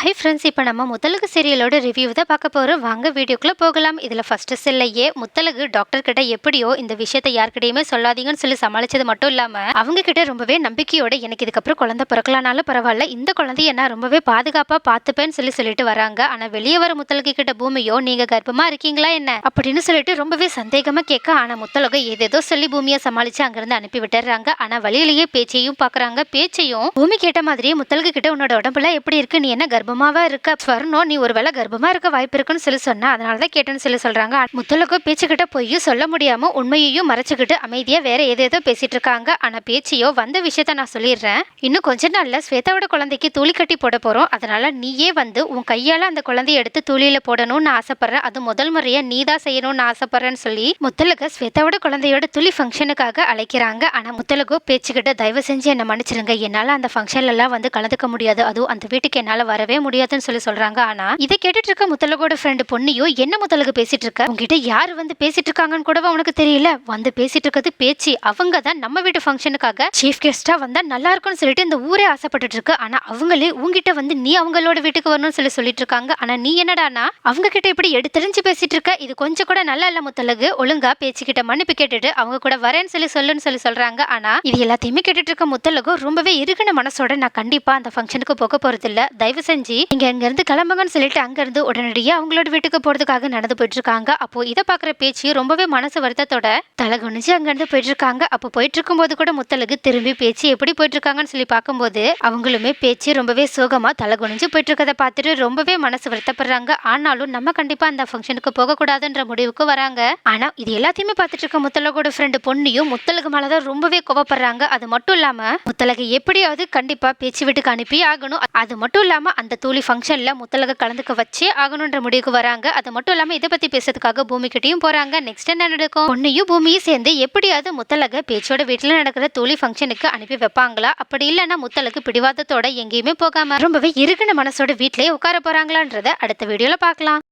Hi friends இப்போ நம்ம Muthazhagu சீரியலோட review தான் பார்க்க போகிறோம் வாங்க வீடியோக்குள்ளே போகலாம். இதில் ஃபஸ்ட்டு செல்லையே முத்தலகு டாக்டர் கிட்ட எப்படியோ இந்த விஷயத்தை யாருக்கிட்டையுமே சொல்லாதீங்கன்னு சொல்லி சமாளிச்சது மட்டும் இல்லாமல் அவங்க கிட்ட ரொம்பவே நம்பிக்கையோட எனக்கு இதுக்கப்புறம் குழந்தை பிறக்கலானாலும் பரவாயில்ல. இந்த குழந்தைய நான் ரொம்பவே பாதுகாப்பாக பார்த்துப்பேன்னு சொல்லி சொல்லிட்டு வராங்க. ஆனால் வெளியே வர முத்தலகு கிட்ட பூமியோ நீங்கள் கர்ப்பமாக இருக்கீங்களா என்ன? அப்படின்னு சொல்லிட்டு ரொம்பவே சந்தேகமாக கேட்க ஆனால் முத்தலகு ஏதேதோ சொல்லி பூமியை சமாளித்து அங்கேருந்து அனுப்பி விட்டுறாங்க. ஆனால் வழியிலேயே பேச்சையும் பார்க்குறாங்க. பேச்சையும் பூமி கேட்ட மாதிரியே முத்தலகு கிட்ட உன்னோட உடம்புல எப்படி இருக்கு? நீ என்ன கர்ப்பமாவா இருக்க? ஸ்வர்ணம் நீ ஒருவேளை கர்ப்பமா இருக்க வாய்ப்பு இருக்குன்னு சொல்லி சொன்னா அதனால தான் கேட்டேன்னு சொல்லி சொல்றாங்க. முத்தலக்கோ பேச்சுக்கிட்ட பொய்யும் சொல்ல முடியாம உண்மையையும் மறைச்சுக்கிட்டு அமைதியா வேற ஏதேதோ பேசிட்டு இருக்காங்க. ஆனா பேச்சையோ வந்த விஷயத்த நான் சொல்லிடுறேன். இன்னும் கொஞ்ச நாள்ல ஸ்வேதாவோட குழந்தைக்கு தூளி கட்டி போட போறோம். அதனால நீயே வந்து உன் கையால அந்த குழந்தைய எடுத்து தூளியில போடணும்னு ஆசைப்பட்றேன். அது முதல் முறையா நீ தான் செய்யணும்னு ஆசைப்படுறேன்னு சொல்லி முத்தலக ஸ்வேதாவோட குழந்தையோட துளி ஃபங்க்ஷனுக்காக அழைக்கிறாங்க. ஆனா முத்தலகோ பேச்சுக்கிட்ட தயவு செஞ்சு என்ன மன்னிச்சிருங்க. என்னால அந்த ஃபங்க்ஷன்ல எல்லாம் வந்து கலந்துக்க முடியாது. அதுவும் அந்த வீட்டுக்கு என்னால வரவே முடியாதுன்னு சொல்லி சொல்றாங்க. ஆனா இதை கேட்டுட்டு இருக்க முத்தலகோட ஃப்ரெண்டு பொண்ணியோ என்ன முத்தலகு பேசிட்டு இருக்க உங்ககிட்ட யாரு வந்து பேசிட்டு இருக்காங்கன்னு கூட உனக்கு தெரியல? வந்து பேசிட்டு இருக்கிறது பேச்சு. அவங்க தான் நம்ம வீட்டு ஃபங்க்ஷனுக்காக சீஃப் கெஸ்டா வந்தா நல்லா இருக்கும்னு சொல்லிட்டு இந்த ஊரே ஆசைப்பட்டுட்டு இருக்கு ஆனா அவங்களே உங்ககிட்ட வந்து நீ அவங்களோட வீட்டுக்கு வரணும்னு சொல்லி சொல்லிட்டு இருக்காங்க ஆனா நீ என்னடானா அவங்க கிட்ட இப்படி எடுத்துரிஞ்சு பேசிட்டு இருக்க இது கொஞ்சம் கூட நல்லா இல்ல முத்தலகு. ஒழுங்கா பேச்சுக்கிட்ட மன்னிப்பு கேட்டுட்டு அவங்க கூட வரேன்னு சொல்லி சொல்லுன்னு சொல்லி சொல்றாங்க. ஆனா இது எல்லாத்தையுமே கேட்டுட்டு இருக்க முத்தலகு ரொம்பவே இருகின மனசோட நான் கண்டிப்பா அந்த ஃபங்க்ஷனுக்கு போக போறது இல்ல தயவு செஞ்சு நீங்க இங்க இருந்து கிளம்புங்கன்னு சொல்லிட்டு அங்க இருந்து உடனடியே அவங்களோட வீட்டுக்கு போறதுக்காக நடந்து போயிட்டு இருக்காங்க அப்போ இதை பாக்குற பேச்சு ரொம்பவே மனசு வருத்தத்தோட தலை குனிஞ்சு அங்க இருந்து போயிட்டு இருக்காங்க அப்போ போயிட்டு இருக்கும்போது கூட முத்தலகு திரும்பி பேச்சு எப்படி போயிட்டு இருக்காங்கன்னு சொல்லி பார்க்கும்போது அவங்களுமே பேச்சு ரொம்பவே சோகமா தலை குனிஞ்சு போயிட்டு இருக்கதை பார்த்துட்டு ரொம்பவே மனசு வருத்தப்படுறாங்க. ஆனாலும் நம்ம கண்டிப்பா அந்த ஃபங்க்ஷனுக்கு போகக்கூடாதுன்ற முடிவுக்கு வராங்க. ஆனா இது எல்லாத்தையுமே பார்த்துட்டு இருக்க முத்தலகோட ஃப்ரெண்டு பொண்ணியும் முத்தலகு மேலதான் ரொம்பவே கோவப்படுறாங்க. அது மட்டும் இல்லாம முத்தலகு எப்படியாவது கண்டிப்பா பேச்சு வீட்டுக்கு அனுப்பி ஆகணும். அது மட்டும் இல்லாம அந்த தூளி ஃபங்க்ஷனில் முத்தலக கலந்துக்க வச்சு ஆகணுன்ற முடிவுக்கு வராங்க. அது மட்டும் இல்லாமல் இதை பற்றி பேசுறதுக்காக பூமிக்கிட்டையும் போகிறாங்க நெக்ஸ்ட் என்ன நடக்கும்? பொண்ணையும் பூமியும் சேர்ந்து எப்படியாவது முத்தலக பேச்சோட வீட்டில் நடக்கிற தூளி ஃபங்க்ஷனுக்கு அனுப்பி வைப்பாங்களா? அப்படி இல்லைன்னா முத்தலகு பிடிவாதத்தோட எங்கேயுமே போகாமல் ரொம்பவே இருகின மனசோட வீட்டிலேயே உட்கார போகிறாங்களான்றதை அடுத்த வீடியோவில் பார்க்கலாம்.